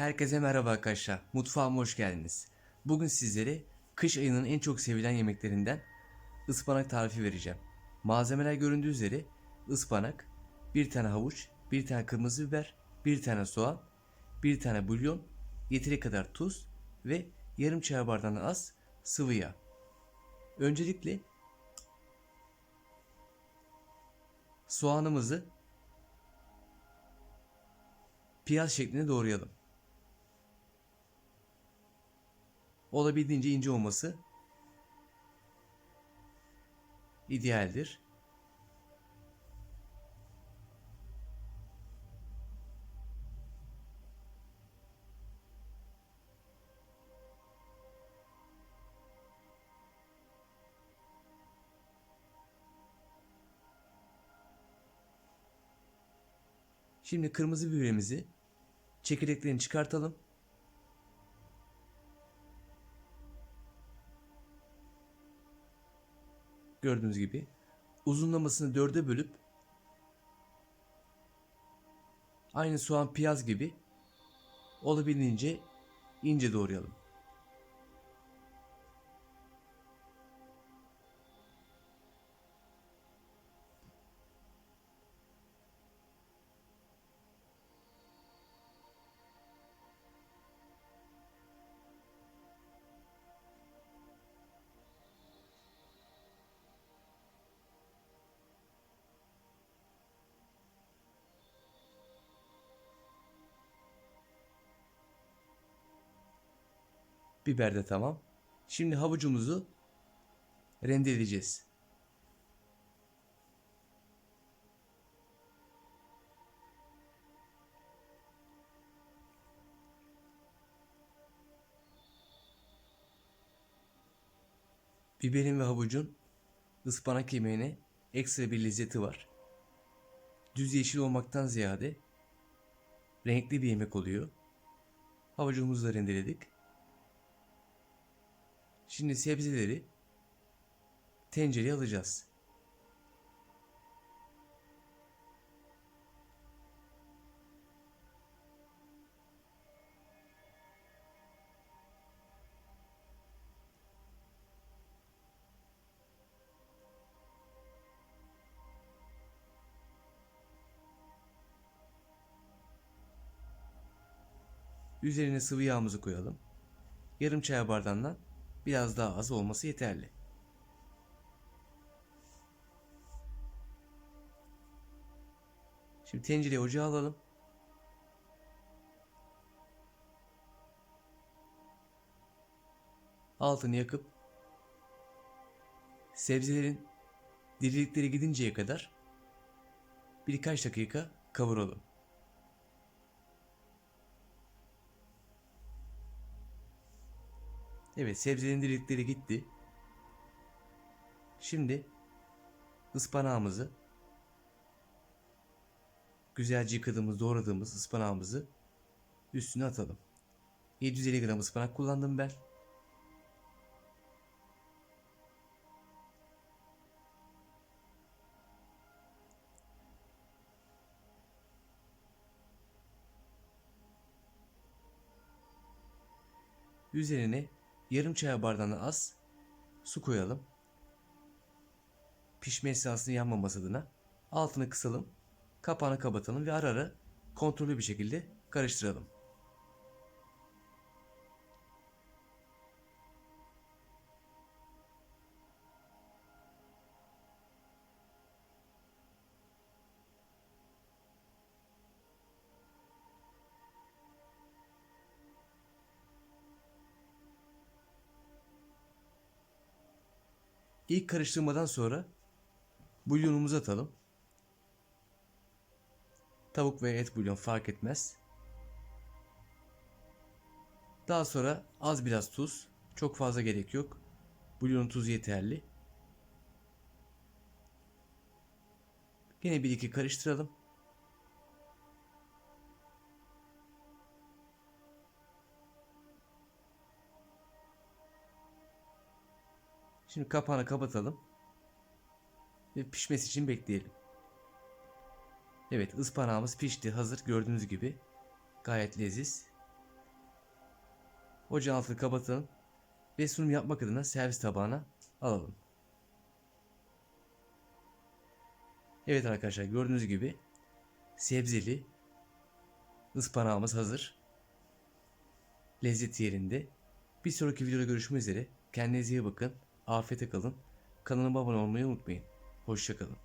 Herkese merhaba arkadaşlar. Mutfağıma hoş geldiniz. Bugün sizlere kış ayının en çok sevilen yemeklerinden ıspanak tarifi vereceğim. Malzemeler göründüğü üzere ıspanak, bir tane havuç, bir tane kırmızı biber, bir tane soğan, bir tane bulyon, yeteri kadar tuz ve yarım çay bardağından az sıvı yağ. Öncelikle soğanımızı piyaz şeklinde doğrayalım. Olabildiğince ince olması idealdir. Şimdi kırmızı biberimizi çekirdeklerini çıkartalım. Gördüğünüz gibi uzunlamasını dörde bölüp aynı soğan piyaz gibi olabildiğince ince doğrayalım. Biber de tamam. Şimdi havucumuzu rendeleyeceğiz. Biberin ve havucun ıspanak yemeğine ekstra bir lezzeti var. Düz yeşil olmaktan ziyade renkli bir yemek oluyor. Havucumuzu da rendeledik. Şimdi sebzeleri tencereye alacağız. Üzerine sıvı yağımızı koyalım. Yarım çay bardağından biraz daha az olması yeterli. Şimdi tencereyi ocağa alalım. Altını yakıp sebzelerin dirilikleri gidinceye kadar birkaç dakika kavuralım. Evet sebzelerin dirilikleri gitti. Şimdi ıspanağımızı güzelce yıkadığımız doğradığımız ıspanağımızı üstüne atalım. 750 gram ıspanak kullandım ben. Üzerine yarım çay bardağına az su koyalım. Pişme esnasında yanmaması adına altını kısalım, kapağını kapatalım ve ara ara kontrollü bir şekilde karıştıralım. İlk karıştırmadan sonra bulyonumuzu atalım. Tavuk veya et bulyon fark etmez. Daha sonra az biraz tuz. Çok fazla gerek yok. Bulyonun tuzu yeterli. Yine bir iki karıştıralım. Şimdi kapağını kapatalım. Ve pişmesi için bekleyelim. Evet ıspanağımız pişti. Hazır gördüğünüz gibi. Gayet leziz. Ocağın altını kapatalım ve sunum yapmak adına servis tabağına alalım. Evet arkadaşlar gördüğünüz gibi sebzeli ıspanağımız hazır. Lezzet yerinde. Bir sonraki videoda görüşmek üzere. Kendinize iyi bakın. Afiyete kalın. Kanalıma abone olmayı unutmayın. Hoşçakalın.